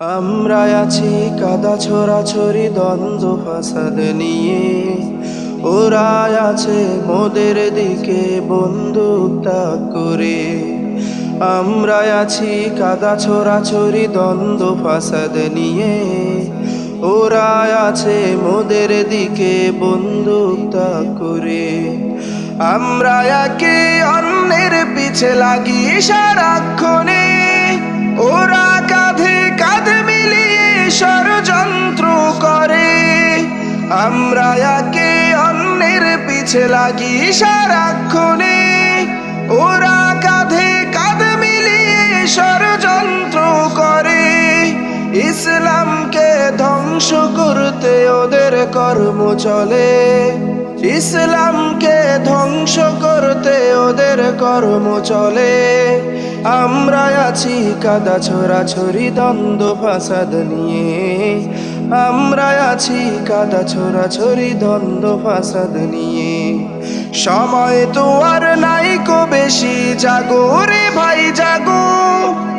আমরা আছি কাদা ছোড়াছড়ি দ্বন্দ্ব ফাসাদ নিয়ে। ওরা আছে মোদের দিকে বন্দুক তাক করে। আমরা আছি কাদা ছোড়াছড়ি দ্বন্দ্ব ফাসাদ নিয়ে। ওরা আছে মোদের দিকে বন্দুক তাক করে। আমরা একে অন্যের পিছে লাগি সারাক্ষণে। ওরা আমরা একে অন্যের পিছে লাগি সারাক্ষণে। ওরা কাঁধে কাঁধ মিলিয়ে ষড়যন্ত্র করে। ইসলামকে ধ্বংস করতে ওদের কর্ম চলে। ইসলামকে ধ্বংস করতে ওদের কর্ম চলে। আমরা আছি কাদা ছোড়াছড়ি দ্বন্দ্ব, ফাসাদ নিয়ে। আমরা আছি কাদা ছোড়াছড়ি দ্বন্দ্ব, ফাসাদ নিয়ে। সময় তো আর নাই কো বেশি, জাগো রে ভাই, জাগো।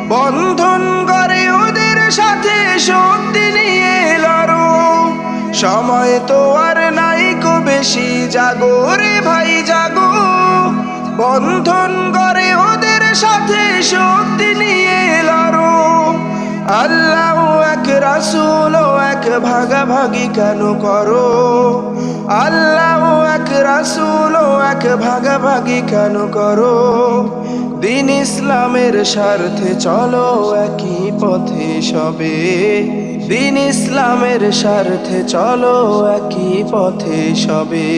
বন্ধন করে ওদের সাথে শক্তি নিয়ে লড়ো। সময় তো আর নাই কো বেশি, জাগো রে ভাই, জাগো। বন্ধন করে ওদের সাথে এক রাসুল এক ভাগাভাগি কেন করো? আল্লাহ এক রাসুল এক ভাগাভাগি কেন করো? দিন ইসলামের স্বার্থে চলো একই পথে সবে। দিন ইসলামের স্বার্থে চলো একই পথে সবে।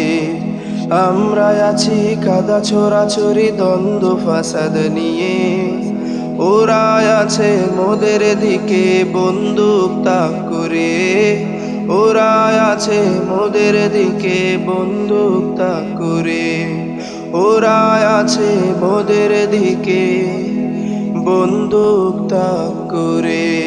আমরা আছি কাদা ছোড়াছড়ি দ্বন্দ্ব, ফাসাদ নিয়ে। আছে মোদের দিকে বন্দুক তাক করে। ওরা আছে মোদের দিকে বন্দুক তাক করে। ওরা আছে মোদের দিকে বন্দুক তাক করে।